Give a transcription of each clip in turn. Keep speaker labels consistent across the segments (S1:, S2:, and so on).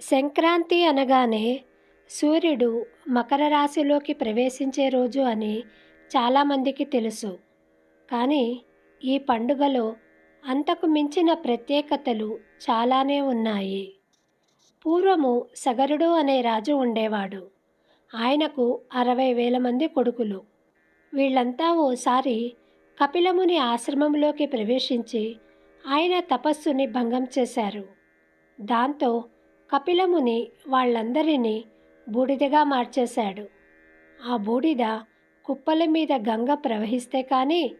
S1: సంక్రాంతి అనగానే సూర్యుడు మకర రాశిలోకి ప్రవేశించే రోజు అని చాలామందికి తెలుసు. కానీ ఈ పండుగలో అంతకు మించిన ప్రత్యేకతలు చాలానే ఉన్నాయి. పూర్వము సగరుడు అనే రాజు ఉండేవాడు. ఆయనకు అరవై వేల మంది కొడుకులు. వీళ్ళంతా ఓసారి కపిలముని ఆశ్రమంలోకి ప్రవేశించి ఆయన తపస్సుని భంగం చేశారు. దాంతో కపిలముని వాళ్ళందరినీ బూడిదగా మార్చేశాడు. ఆ బూడిద కుప్పల మీద గంగ ప్రవహిస్తే కానీ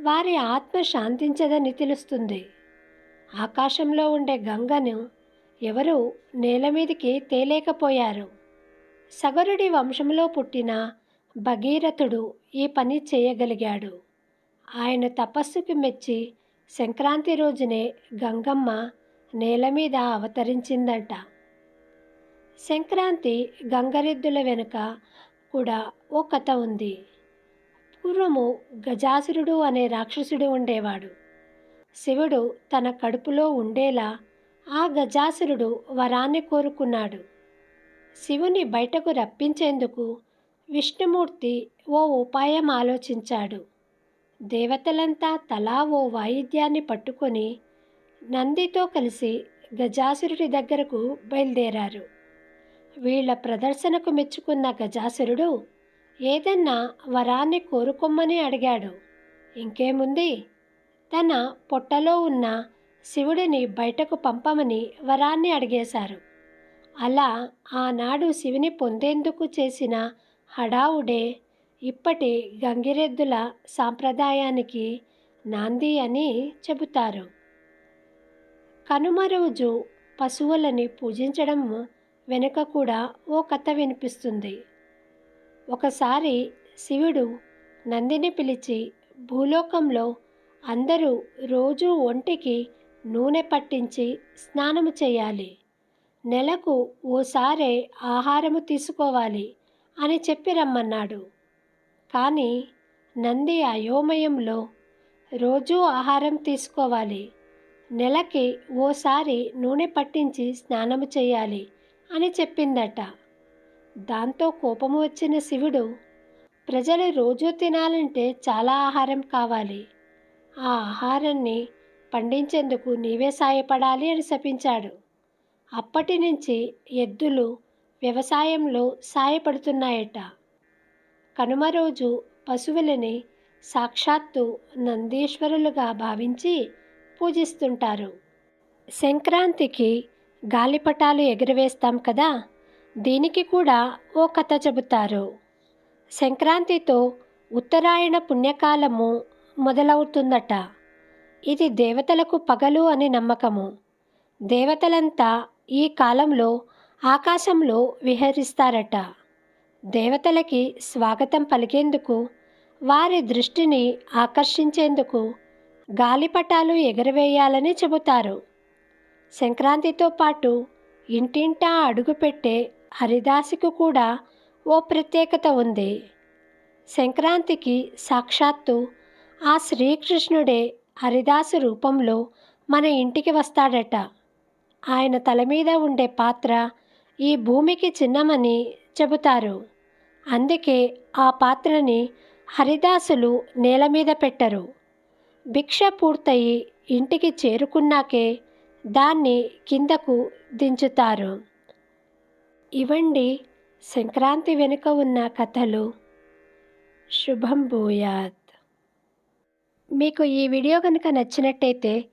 S1: వారి ఆత్మ శాంతించదని తెలుస్తుంది. ఆకాశంలో ఉండే గంగను ఎవరు నేల మీదకి తేలేకపోయారు. సగరుడి వంశంలో పుట్టిన భగీరథుడు ఈ పని చేయగలిగాడు. ఆయన తపస్సుకి మెచ్చి సంక్రాంతి రోజునే గంగమ్మ నేల మీద అవతరించిందంట. సంక్రాంతి గంగరెద్దుల వెనుక కూడా ఓ కథ ఉంది. పూర్వము గజాసురుడు అనే రాక్షసుడు ఉండేవాడు. శివుడు తన కడుపులో ఉండేలా ఆ గజాసురుడు వరాన్ని కోరుకున్నాడు. శివుని బయటకు రప్పించేందుకు విష్ణుమూర్తి ఓ ఉపాయం ఆలోచించాడు. దేవతలంతా తలా ఓ వాయిద్యాన్ని పట్టుకొని నందితో కలిసి గజాసురుడి దగ్గరకు బయలుదేరారు. వీళ్ళ ప్రదర్శనకు మెచ్చుకున్న గజాసురుడు ఏదన్నా వరాన్ని కోరుకోమని అడిగాడు. ఇంకేముంది? తన పొట్టలో ఉన్న శివుడిని బయటకు పంపమని వరాన్ని అడిగేశారు. అలా ఆనాడు శివుని పొందేందుకు చేసిన హడావుడే ఇప్పటి గంగిరెద్దుల సాంప్రదాయానికి నాంది అని చెబుతారు. కనుమ రోజు పశువులని పూజించడం వెనుక కూడా ఓ కథ వినిపిస్తుంది. ఒకసారి శివుడు నందిని పిలిచి భూలోకంలో అందరూ రోజూ ఒంటికి నూనె పట్టించి స్నానము చేయాలి. నెలకు ఓసారే ఆహారము తీసుకోవాలి అని చెప్పి రమ్మన్నాడు. కానీ నంది అయోమయంలో రోజూ ఆహారం తీసుకోవాలి. నెలకి ఓసారి నూనె పట్టించి స్నానము చేయాలి అని చెప్పిందట. దాంతో కోపము వచ్చిన శివుడు ప్రజలు రోజూ తినాలంటే చాలా ఆహారం కావాలి. ఆ ఆహారాన్ని పండించేందుకు నీవే సాయపడాలి అని శపించాడు. అప్పటి నుంచి ఎద్దులు వ్యవసాయంలో సాయపడుతున్నాయట. కనుమ రోజు పశువులని సాక్షాత్తు నందీశ్వరులుగా భావించి పూజిస్తుంటారు. సంక్రాంతికి గాలిపటాలు ఎగురవేస్తాం కదా దీనికి కూడా ఓ కథ చెబుతారు. సంక్రాంతితో ఉత్తరాయణ పుణ్యకాలము మొదలవుతుందట. ఇది దేవతలకు పగలు అని నమ్మకము. దేవతలంతా ఈ కాలంలో ఆకాశంలో విహరిస్తారట. దేవతలకి స్వాగతం పలికేందుకు వారి దృష్టిని ఆకర్షించేందుకు గాలిపటాలు ఎగరవేయాలని చెబుతారు. సంక్రాంతితో పాటు ఇంటింటా అడుగుపెట్టే హరిదాసికి కూడా ఓ ప్రత్యేకత ఉంది. సంక్రాంతికి సాక్షాత్తు ఆ శ్రీకృష్ణుడే హరిదాసు రూపంలో మన ఇంటికి వస్తాడట. ఆయన తల మీద ఉండే పాత్ర ఈ భూమికి చిన్నమని చెబుతారు. అందుకే ఆ పాత్రని హరిదాసులు నేల మీద పెట్టరు. భిక్ష పూర్తయి ఇంటికి చేరుకున్నాకే దాన్ని కిందకు దించుతారు. ఇవండి సంక్రాంతి వెనుక ఉన్న కథలు. శుభం భూయాత్. మీకు ఈ వీడియో కనుక నచ్చినట్టయితే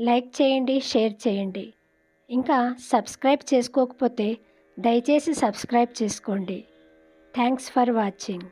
S1: లైక్ చేయండి షేర్ చేయండి. ఇంకా సబ్స్క్రైబ్ చేసుకోకపోతే దయచేసి సబ్స్క్రైబ్ చేసుకోండి. Thanks for watching.